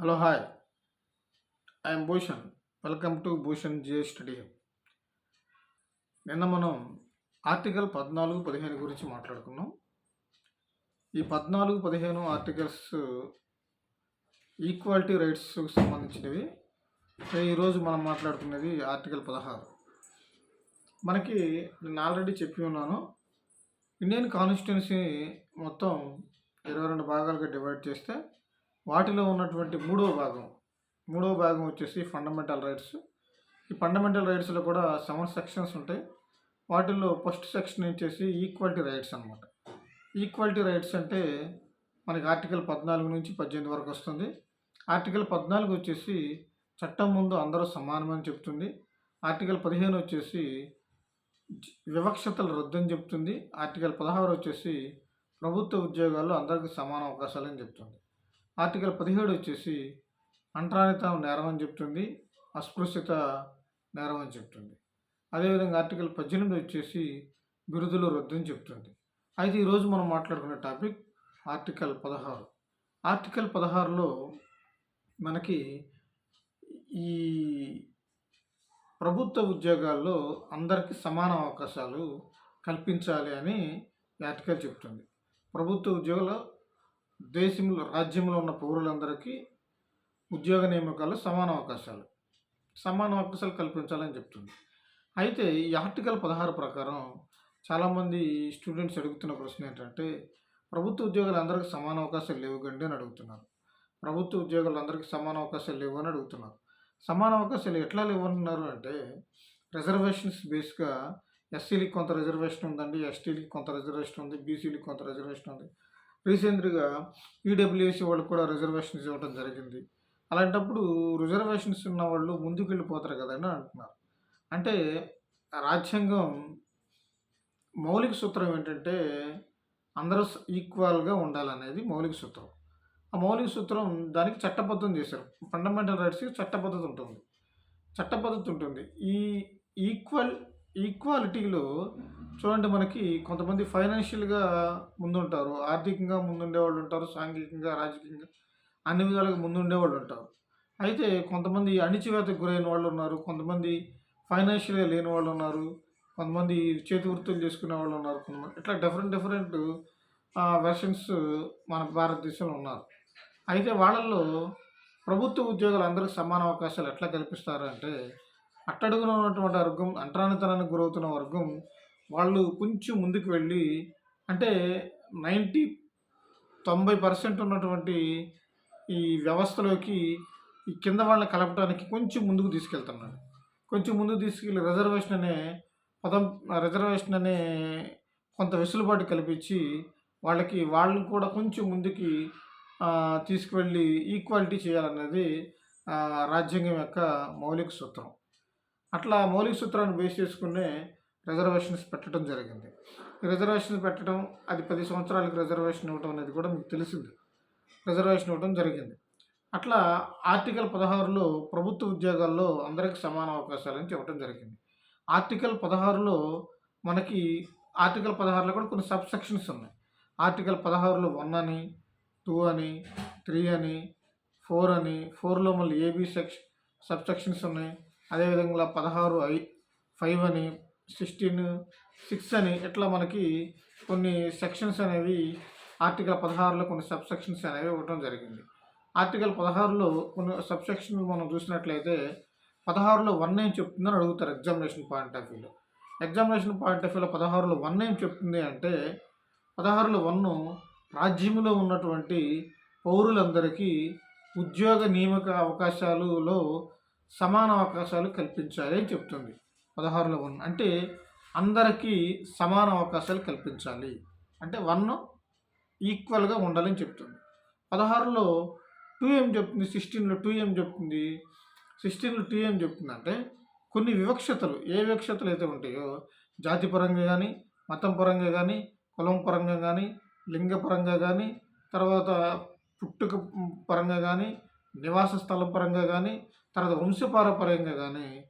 Hello hi I'm Bhushan welcome to Bhushan geo study నిన్న మనం article పద్నాలుగు పదిహేను గురించి మాట్లాడుకున్నాం. ఈ పద్నాలుగు పదిహేను ఆర్టికల్స్ ఈక్వాలిటీ రైట్స్కి సంబంధించినవి. ఈరోజు మనం మాట్లాడుకున్నది ఆర్టికల్ పదహారు. మనకి నేను ఆల్రెడీ చెప్పి ఉన్నాను. ఇండియన్ కాన్స్టిట్యున్సీ మొత్తం ఇరవై రెండు భాగాలుగా డివైడ్ చేస్తే వాటిలో ఉన్నటువంటి మూడో భాగం మూడో భాగం వచ్చేసి ఫండమెంటల్ రైట్స్ ఈ ఫండమెంటల్ రైట్స్లో కూడా సెవెన్ సెక్షన్స్ ఉంటాయి. వాటిల్లో ఫస్ట్ సెక్షన్ వచ్చేసి ఈక్వాలిటీ రైట్స్ అనమాట ఈక్వాలిటీ రైట్స్ అంటే మనకి ఆర్టికల్ పద్నాలుగు నుంచి పద్దెనిమిది వరకు వస్తుంది. ఆర్టికల్ పద్నాలుగు వచ్చేసి చట్టం ముందు అందరూ సమానమని చెప్తుంది. ఆర్టికల్ పదిహేను వచ్చేసి వివక్షతలు రద్దని చెప్తుంది. ఆర్టికల్ పదహారు వచ్చేసి ప్రభుత్వ ఉద్యోగాల్లో అందరికీ సమాన అవకాశాలని చెప్తుంది. ఆర్టికల్ పదిహేడు వచ్చేసి అంటరానితనం నేరం అని చెప్తుంది అస్పృశ్యత నేరం అని చెప్తుంది. అదేవిధంగా ఆర్టికల్ పద్దెనిమిది వచ్చేసి బిరుదులు రద్దు అని చెప్తుంది. అయితే ఈరోజు మనం మాట్లాడుకునే టాపిక్ ఆర్టికల్ పదహారు. ఆర్టికల్ పదహారులో మనకి ఈ ప్రభుత్వ ఉద్యోగాల్లో అందరికీ సమాన అవకాశాలు కల్పించాలి అని ఆర్టికల్ చెప్తుంది. ప్రభుత్వ ఉద్యోగుల దేశంలో రాజ్యంలో ఉన్న పౌరులందరికీ ఉద్యోగ నియామకాలు సమాన అవకాశాలు. సమాన అవకాశాలు కల్పించాలని చెప్తుంది. అయితే ఈ ఆర్టికల్ పదహారు ప్రకారం చాలామంది స్టూడెంట్స్ అడుగుతున్న ప్రశ్న ఏంటంటే ప్రభుత్వ ఉద్యోగాలు అందరికీ సమాన అవకాశాలు లేవు కండి అని అడుగుతున్నారు. ప్రభుత్వ ఉద్యోగాలు అందరికీ సమాన అవకాశాలు లేవు అని అడుగుతున్నారు. సమాన అవకాశాలు ఎట్లా లేవన్నారు అంటే రిజర్వేషన్స్ బేస్గా ఎస్సీలకి కొంత రిజర్వేషన్ ఉందండి ఎస్టీలకి కొంత రిజర్వేషన్ ఉంది బీసీలకి కొంత రిజర్వేషన్ ఉంది. రీసెంట్గా ఈడబ్ల్యూఎస్సీ వాళ్ళకి కూడా రిజర్వేషన్స్ ఇవ్వడం జరిగింది. అలాంటప్పుడు రిజర్వేషన్స్ ఉన్న వాళ్ళు ముందుకు వెళ్ళిపోతారు కదని అంటున్నారు. అంటే రాజ్యాంగం మౌలిక సూత్రం ఏంటంటే అందరూ ఈక్వల్గా ఉండాలనేది మౌలిక సూత్రం. ఆ మౌలిక సూత్రం దానికి చట్టబద్ధం చేశారు. ఫండమెంటల్ రైట్స్కి చట్టబద్ధత ఉంటుంది. చట్టబద్ధత ఉంటుంది. ఈ ఈక్వల్ ఈక్వాలిటీలో చూడండి మనకి కొంతమంది ఫైనాన్షియల్గా ముందుంటారు ఆర్థికంగా ముందుండే వాళ్ళు ఉంటారు సాంఘికంగా రాజకీయంగా అన్ని విధాలుగా ముందుండే వాళ్ళు ఉంటారు. అయితే కొంతమంది అణిచివేతకు గురైన వాళ్ళు ఉన్నారు కొంతమంది ఫైనాన్షియల్గా లేని వాళ్ళు ఉన్నారు కొంతమంది చేతి వృత్తులు చేసుకునే వాళ్ళు ఉన్నారు కొంతమంది ఇట్లా డిఫరెంట్ డిఫరెంట్ వెర్షన్స్ మన భారతదేశంలో ఉన్నారు. అయితే వాళ్ళల్లో ప్రభుత్వ ఉద్యోగాలు అందరికీ సమాన అవకాశాలు ఎట్లా కల్పిస్తారు అంటే అట్టడుగున ఉన్నటువంటి వర్గం అంటరానితనానికి గురవుతున్న వర్గం వాళ్ళు కొంచెం ముందుకు వెళ్ళి అంటే నైంటీ తొంభై పర్సెంట్ ఉన్నటువంటి ఈ వ్యవస్థలోకి ఈ కింద వాళ్ళని కలపడానికి కొంచెం ముందుకు తీసుకెళ్తున్నాడు కొంచెం ముందుకు తీసుకెళ్ళి రిజర్వేషన్ అనే పదం రిజర్వేషన్ అనే కొంత వెసులుబాటు కల్పించి వాళ్ళకి వాళ్ళు కూడా కొంచెం ముందుకి తీసుకువెళ్ళి ఈక్వాలిటీ చేయాలన్నది రాజ్యాంగం యొక్క మౌలిక సూత్రం. అట్లా మౌలిక సూత్రాన్ని బేస్ చేసుకునే రిజర్వేషన్స్ పెట్టడం జరిగింది. రిజర్వేషన్స్ పెట్టడం అది పది సంవత్సరాలకు రిజర్వేషన్ ఇవ్వడం అనేది కూడా మీకు తెలిసింది. రిజర్వేషన్ ఇవ్వడం జరిగింది. అట్లా ఆర్టికల్ పదహారులో ప్రభుత్వ ఉద్యోగాల్లో అందరికీ సమాన అవకాశాలని చెప్పడం జరిగింది. ఆర్టికల్ పదహారులో మనకి ఆర్టికల్ పదహారులో కూడా కొన్ని సబ్ సెక్షన్స్ ఉన్నాయి. ఆర్టికల్ పదహారులో వన్ అని టూ అని త్రీ అని ఫోర్ అని ఫోర్లో మళ్ళీ ఏబీ సెక్షన్ సబ్ సెక్షన్స్ ఉన్నాయి. అదేవిధంగా పదహారు ఐ ఫైవ్ అని సిక్స్టీన్ సిక్స్ అని ఇట్లా మనకి కొన్ని సెక్షన్స్ అనేవి ఆర్టికల్ పదహారులో కొన్ని సబ్ సెక్షన్స్ అనేవి ఇవ్వడం జరిగింది. ఆర్టికల్ పదహారులో కొన్ని సబ్ సెక్షన్లు మనం చూసినట్లయితే పదహారులో వన్ ఏం చెప్తుందని అడుగుతారు ఎగ్జామినేషన్ పాయింట్ ఆఫ్ వ్యూలో ఎగ్జామినేషన్ పాయింట్ ఆఫ్ వ్యూలో పదహారులో వన్ ఏం చెప్తుంది అంటే పదహారులో వన్ రాజ్యంలో ఉన్నటువంటి పౌరులందరికీ ఉద్యోగ నియామక అవకాశాలలో సమాన అవకాశాలు కల్పించాలి అని చెప్తుంది. పదహారులో వన్ అంటే అందరికీ సమాన అవకాశాలు కల్పించాలి. అంటే వన్ ఈక్వల్గా ఉండాలని చెప్తుంది. పదహారులో టూ ఏం చెప్తుంది? సిక్స్టీన్లో టూ ఏం చెప్తుంది? సిక్స్టీన్లో టూ ఏం చెప్తుంది? అంటే కొన్ని వివక్షతలు ఏ వివక్షతలు అయితే ఉంటాయో జాతి పరంగా కానీ మతం పరంగా కానీ కులం పరంగా కానీ లింగపరంగా కానీ తర్వాత పుట్టుక పరంగా కానీ నివాస స్థలం పరంగా కానీ తర్వాత వంశపారపర్యంగా కానీ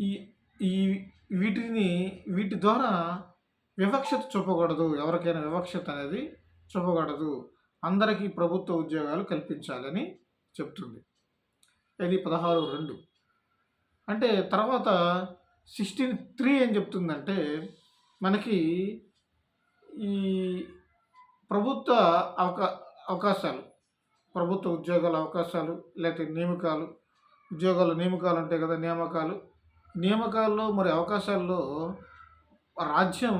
ఈ ఈ వీటిని వీటి ద్వారా వివక్షత చూపకూడదు. ఎవరికైనా వివక్షత అనేది చూపకూడదు. అందరికీ ప్రభుత్వ ఉద్యోగాలు కల్పించాలని చెప్తుంది. ఇది పదహారు రెండు. అంటే తర్వాత సిక్స్టీన్ త్రీ ఏం చెప్తుందంటే మనకి ఈ ప్రభుత్వ అవకా అవకాశాలు ప్రభుత్వ ఉద్యోగాల అవకాశాలు లేకపోతే నియమకాలు ఉద్యోగాలు నియామకాలు ఉంటాయి కదా నియామకాలు. నియామకాల్లో మరి అవకాశాల్లో రాజ్యం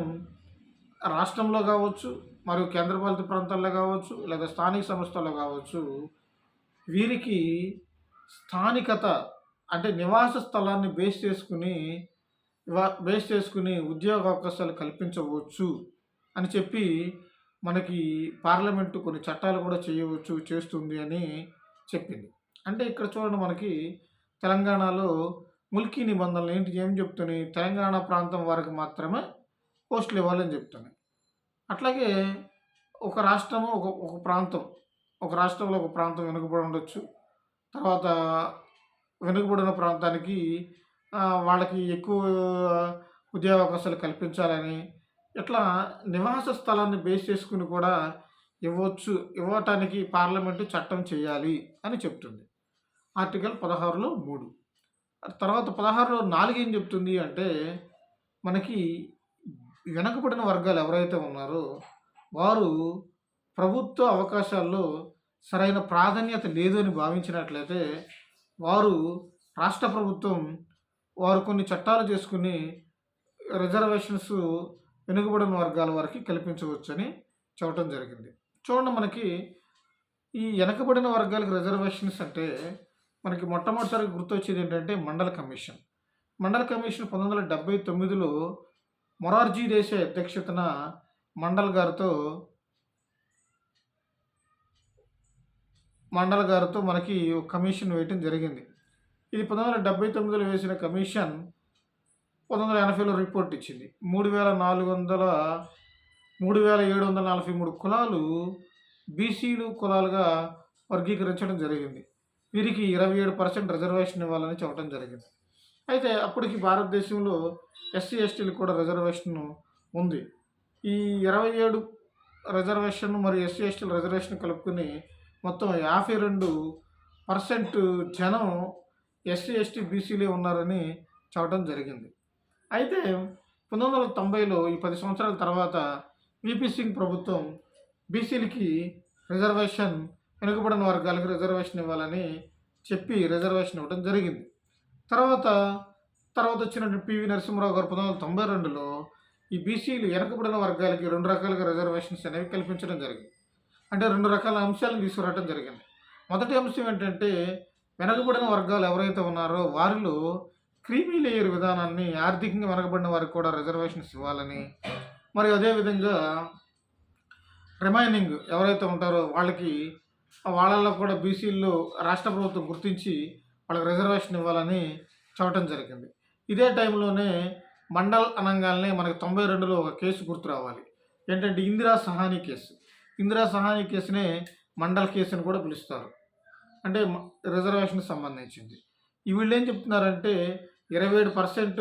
రాష్ట్రంలో కావచ్చు మరియు కేంద్రపాలిత ప్రాంతాల్లో కావచ్చు లేదా స్థానిక సంస్థల్లో కావచ్చు వీరికి స్థానికత అంటే నివాస స్థలాన్ని బేస్ చేసుకుని బేస్ చేసుకుని ఉద్యోగ అవకాశాలు కల్పించవచ్చు అని చెప్పి మనకి పార్లమెంటు కొన్ని చట్టాలు కూడా చేయవచ్చు చేస్తుంది అని చెప్పింది. అంటే ఇక్కడ చూడండి మనకి తెలంగాణలో ముల్కీ నిబంధనలు ఏంటి ఏం చెప్తున్నాయి? తెలంగాణ ప్రాంతం వారికి మాత్రమే పోస్టులు ఇవ్వాలని చెప్తున్నాయి. అట్లాగే ఒక రాష్ట్రము ఒక ఒక ప్రాంతం ఒక రాష్ట్రంలో ఒక ప్రాంతం వెనుకబడి ఉండొచ్చు. తర్వాత వెనుకబడిన ప్రాంతానికి వాళ్ళకి ఎక్కువ ఉద్యోగ అవకాశాలు కల్పించాలని ఇట్లా నివాస స్థలాన్ని బేస్ చేసుకుని కూడా ఇవ్వచ్చు ఇవ్వటానికి పార్లమెంటు చట్టం చేయాలి అని చెప్తుంది. ఆర్టికల్ పదహారులో మూడు. తర్వాత పదహారులో నాలుగు ఏం చెప్తుంది అంటే మనకి వెనకబడిన వర్గాలు ఎవరైతే ఉన్నారో వారు ప్రభుత్వ అవకాశాల్లో సరైన ప్రాధాన్యత లేదు అని భావించినట్లయితే వారు రాష్ట్ర ప్రభుత్వం వారు కొన్ని చట్టాలు చేసుకుని రిజర్వేషన్స్ వెనుకబడిన వర్గాల వారికి కల్పించవచ్చని చెప్పడం జరిగింది. చూడండి మనకి ఈ వెనకబడిన వర్గాలకు రిజర్వేషన్స్ అంటే మనకి మొట్టమొదటిసారి గుర్తొచ్చేది ఏంటంటే మండల కమిషన్. మండల కమిషన్ పంతొమ్మిది వందల డెబ్బై తొమ్మిదిలో మొరార్జీ దేశాయ్ అధ్యక్షతన మండల్ గారితో మండల్ గారితో మనకి కమిషన్ వేయటం జరిగింది. ఇది పంతొమ్మిది వందల డెబ్బై తొమ్మిదిలో వేసిన కమిషన్ పంతొమ్మిది వందల ఎనభైలో రిపోర్ట్ ఇచ్చింది. మూడు వేల నాలుగు వందల మూడు వేల ఏడు వందల నలభై మూడు కులాలు బీసీలు కులాలుగా వర్గీకరించడం జరిగింది. వీరికి ఇరవై ఏడు పర్సెంట్ రిజర్వేషన్ ఇవ్వాలని చెప్పడం జరిగింది. అయితే అప్పటికి భారతదేశంలో ఎస్సీ ఎస్టీలు కూడా రిజర్వేషన్ ఉంది. ఈ ఇరవై ఏడు రిజర్వేషన్ మరియు ఎస్సీ ఎస్టీల రిజర్వేషన్ కలుపుకొని మొత్తం యాభై రెండు పర్సెంట్ జనం ఎస్సీ ఎస్టీ బీసీలే ఉన్నారని చెప్పడం జరిగింది. అయితే పంతొమ్మిది వందల తొంభైలో ఈ పది సంవత్సరాల తర్వాత విపి సింగ్ ప్రభుత్వం బీసీలకి రిజర్వేషన్ వెనుకబడిన వర్గాలకు రిజర్వేషన్ ఇవ్వాలని చెప్పి రిజర్వేషన్ ఇవ్వడం జరిగింది. తర్వాత తర్వాత వచ్చిన పివి నరసింహరావు గారు పంతొమ్మిది వందల తొంభై రెండులో ఈ బీసీలు వెనకబడిన వర్గాలకి రెండు రకాలుగా రిజర్వేషన్స్ అనేవి కల్పించడం జరిగింది. అంటే రెండు రకాల అంశాలను తీసుకురావడం జరిగింది. మొదటి అంశం ఏంటంటే వెనకబడిన వర్గాలు ఎవరైతే ఉన్నారో వారిలో క్రీమీ లేయర్ విధానాన్ని ఆర్థికంగా వెనకబడిన వారికి కూడా రిజర్వేషన్స్ ఇవ్వాలని మరి అదేవిధంగా రిమైనింగ్ ఎవరైతే ఉంటారో వాళ్ళకి వాళ్ళల్లో కూడా బీసీల్లో రాష్ట్ర ప్రభుత్వం గుర్తించి వాళ్ళకి రిజర్వేషన్ ఇవ్వాలని చెప్పడం జరిగింది. ఇదే టైంలోనే మండల్ అనగానే మనకి తొంభై రెండులో ఒక కేసు గుర్తు రావాలి. ఏంటంటే ఇందిరా సహాని కేసు. ఇందిరా సహాని కేసునే మండల్ కేసు అని కూడా పిలుస్తారు. అంటే రిజర్వేషన్కి సంబంధించింది. వీళ్ళు ఏం చెప్తున్నారంటే ఇరవై ఏడు పర్సెంట్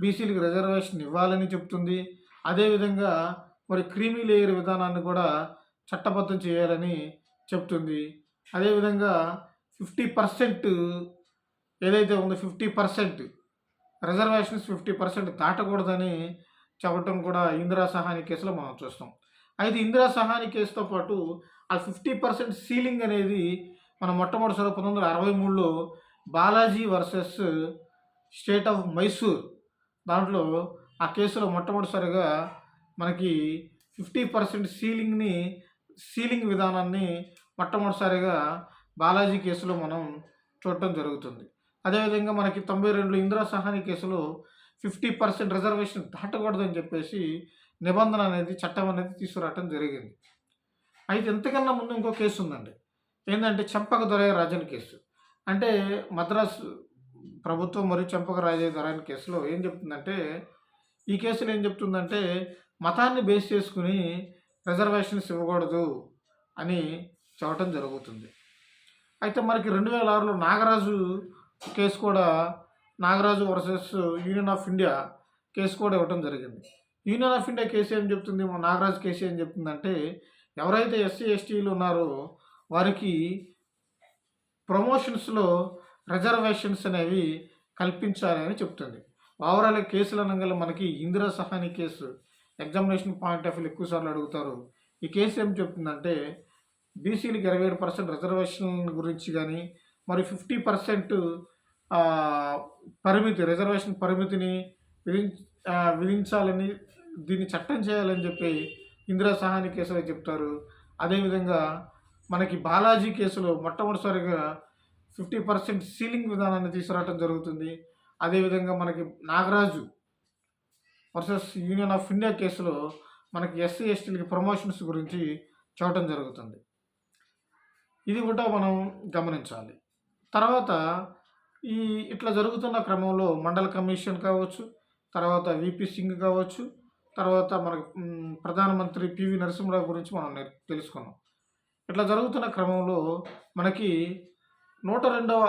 బీసీలకు రిజర్వేషన్ ఇవ్వాలని చెప్తుంది. అదేవిధంగా మరి క్రీమీ లేయర్ విధానాన్ని కూడా చట్టబద్ధం చేయాలని చెప్తుంది. అదేవిధంగా ఫిఫ్టీ పర్సెంట్ ఏదైతే ఉందో fifty percent reservations fifty percent దాటకూడదని చెప్పటం కూడా ఇందిరా సహాని కేసులో మనం చూస్తాం. అయితే ఇందిరా సహాని కేసుతో పాటు ఆ ఫిఫ్టీ పర్సెంట్ సీలింగ్ అనేది మనం మొట్టమొదటిసారి పంతొమ్మిది వందల అరవై మూడులో Balaji versus state of Mysore దాంట్లో ఆ కేసులో మొట్టమొదటిసారిగా మనకి ఫిఫ్టీ పర్సెంట్ సీలింగ్ని సీలింగ్ విధానాన్ని మొట్టమొదటిసారిగా బాలాజీ కేసులో మనం చూడటం జరుగుతుంది. అదేవిధంగా మనకి తొంభై రెండులో ఇందిరా సహాని కేసులో ఫిఫ్టీ పర్సెంట్ రిజర్వేషన్ దాటకూడదని చెప్పేసి నిబంధన అనేది చట్టం అనేది తీసుకురావటం జరిగింది. అయితే ఇంతకన్నా ముందు ఇంకో కేసు ఉందండి. ఏంటంటే చెంపక దొరయ రాజన్ కేసు. అంటే మద్రాసు ప్రభుత్వం మరియు చెంపక రాజయ్య దొరయ్య కేసులో ఏం చెప్తుందంటే ఈ కేసులో ఏం చెప్తుందంటే మతాన్ని బేస్ చేసుకుని రిజర్వేషన్స్ ఇవ్వకూడదు అని చెప్పటం జరుగుతుంది. అయితే మనకి రెండు వేల ఆరులో నాగరాజు కేసు కూడా Nagaraju versus union of India case కూడా ఇవ్వడం జరిగింది. యూనియన్ ఆఫ్ ఇండియా కేసు ఏం చెప్తుంది? మన నాగరాజు కేసు ఏం చెప్తుందంటే ఎవరైతే ఎస్సీ ఎస్టీలు ఉన్నారో వారికి ప్రమోషన్స్లో రిజర్వేషన్స్ అనేవి కల్పించాలని చెప్తుంది. ఓవరాల్ కేసులు అనగా మనకి Indira Sawhney case examination point of view ఎక్కువ సార్లు అడుగుతారు. ఈ కేసు ఏం చెప్తుందంటే బీసీలకు ఇరవై ఏడు పర్సెంట్ రిజర్వేషన్ గురించి కానీ మరి ఫిఫ్టీ పర్సెంట్ పరిమితి రిజర్వేషన్ పరిమితిని విధి విధించాలని దీన్ని చట్టం చేయాలని చెప్పి ఇందిరా సహాని కేసులో చెప్తారు. అదేవిధంగా మనకి బాలాజీ కేసులో మొట్టమొదటిసారిగా ఫిఫ్టీ పర్సెంట్ సీలింగ్ విధానాన్ని తీసుకురావడం జరుగుతుంది. అదేవిధంగా మనకి Nagaraju versus union of India కేసులో మనకి ఎస్సీ ఎస్టీలకి ప్రమోషన్స్ గురించి చూడటం జరుగుతుంది. ఇది కూడా మనం గమనించాలి. తర్వాత ఈ ఇట్లా జరుగుతున్న క్రమంలో మండల కమిషన్ కావచ్చు తర్వాత విపి సింగ్ కావచ్చు తర్వాత మనకు ప్రధానమంత్రి పివి నరసింహరావు గురించి మనం తెలుసుకున్నాం. ఇట్లా జరుగుతున్న క్రమంలో మనకి నూట రెండవ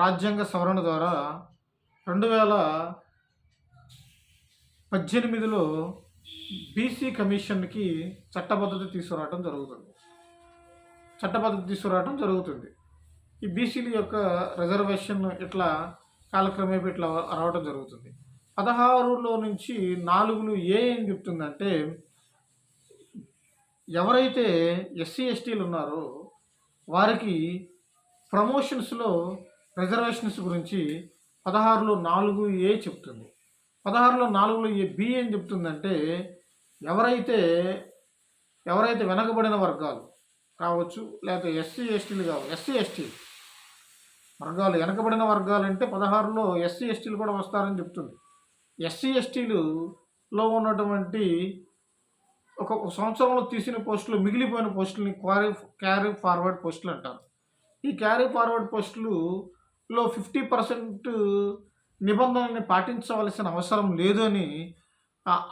రాజ్యాంగ సవరణ ద్వారా రెండు వేల పద్దెనిమిదిలో బీసీ కమిషన్కి చట్టబద్ధత తీసుకురావడం జరుగుతుంది. చట్టబద్ధత తీసుకురావడం జరుగుతుంది. ఈ బీసీల యొక్క రిజర్వేషన్ ఇట్లా కాలక్రమేపీ ఇట్లా రావడం జరుగుతుంది. పదహారులో నుంచి నాలుగులు ఏ ఏం చెప్తుందంటే ఎవరైతే ఎస్సీ ఎస్టీలు ఉన్నారో వారికి ప్రమోషన్స్లో రిజర్వేషన్స్ గురించి పదహారులో నాలుగు ఏ చెప్తుంది? పదహారులో నాలుగులో ఏ బి ఏం చెప్తుందంటే ఎవరైతే ఎవరైతే వెనకబడిన వర్గాలు కావచ్చు లేకపోతే ఎస్సీ ఎస్టీలు కావచ్చు ఎస్సీ ఎస్టీ వర్గాలు వెనకబడిన వర్గాలు అంటే పదహారులో ఎస్సీ ఎస్టీలు కూడా వస్తారని చెప్తుంది. ఎస్సీ ఎస్టీలులో ఉన్నటువంటి ఒక ఒక సంవత్సరంలో తీసిన పోస్టులు మిగిలిపోయిన పోస్టులని క్వారీ క్యారీ ఫార్వర్డ్ పోస్టులు అంటారు. ఈ క్యారీ ఫార్వర్డ్ పోస్టులులో ఫిఫ్టీ పర్సెంట్ నిబంధనల్ని పాటించవలసిన అవసరం లేదు అని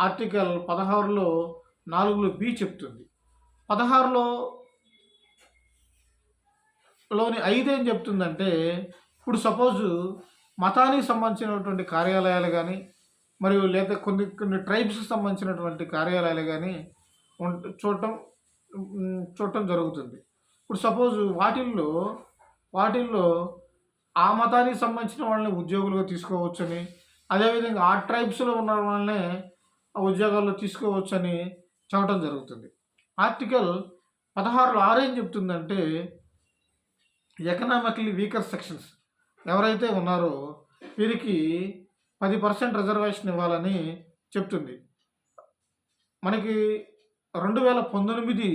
ఆర్టికల్ పదహారులో నాలుగులో బి చెప్తుంది. పదహారులో లోని ఐదు ఏం చెప్తుందంటే ఇప్పుడు సపోజు మతానికి సంబంధించినటువంటి కార్యాలయాలు కానీ మరియు లేదా కొన్ని కొన్ని ట్రైబ్స్కి సంబంధించినటువంటి కార్యాలయాలు కానీ చూడటం చూడటం జరుగుతుంది. ఇప్పుడు సపోజ్ వాటిల్లో వాటిల్లో ఆ మతానికి సంబంధించిన వాళ్ళని ఉద్యోగులుగా తీసుకోవచ్చని అదేవిధంగా ఆ ట్రైబ్స్లో ఉన్న వాళ్ళనే ఆ ఉద్యోగాల్లో తీసుకోవచ్చని చెప్పడం జరుగుతుంది. ఆర్టికల్ పదహారులో ఆరేం చెప్తుందంటే ఎకనామికలీ వీకర్ సెక్షన్స్ ఎవరైతే ఉన్నారో వీరికి పది పర్సెంట్ రిజర్వేషన్ ఇవ్వాలని చెప్తుంది. మనకి రెండు వేల పంతొమ్మిది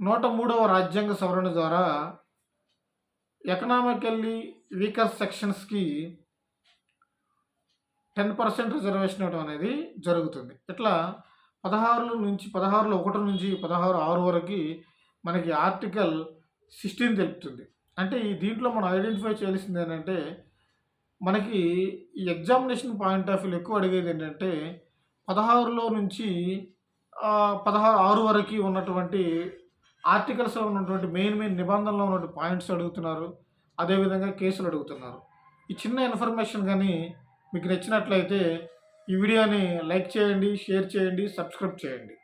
నూట మూడవ రాజ్యాంగ సవరణ ద్వారా ఎకనామికల్లీ వీకర్ సెక్షన్స్కి టెన్ పర్సెంట్ రిజర్వేషన్ ఇవ్వడం అనేది జరుగుతుంది. ఇట్లా పదహారుల నుంచి పదహారులో ఒకటి నుంచి పదహారు ఆరు వరకు మనకి ఆర్టికల్ సిక్స్టీన్ తెలుపుతుంది. అంటే ఈ దీంట్లో మనం ఐడెంటిఫై చేయాల్సింది ఏంటంటే మనకి ఈ ఎగ్జామినేషన్ పాయింట్ ఆఫ్ వ్యూ ఎక్కువ అడిగేది ఏంటంటే పదహారులో నుంచి పదహారు ఆరు వరకు ఉన్నటువంటి ఆర్టికల్స్లో ఉన్నటువంటి మెయిన్ మెయిన్ నిబంధనలో ఉన్నటువంటి పాయింట్స్ అడుగుతున్నారు. అదేవిధంగా కేసులు అడుగుతున్నారు. ఈ చిన్న ఇన్ఫర్మేషన్ కానీ మీకు నచ్చినట్లయితే ఈ వీడియోని లైక్ చేయండి షేర్ చేయండి సబ్స్క్రైబ్ చేయండి.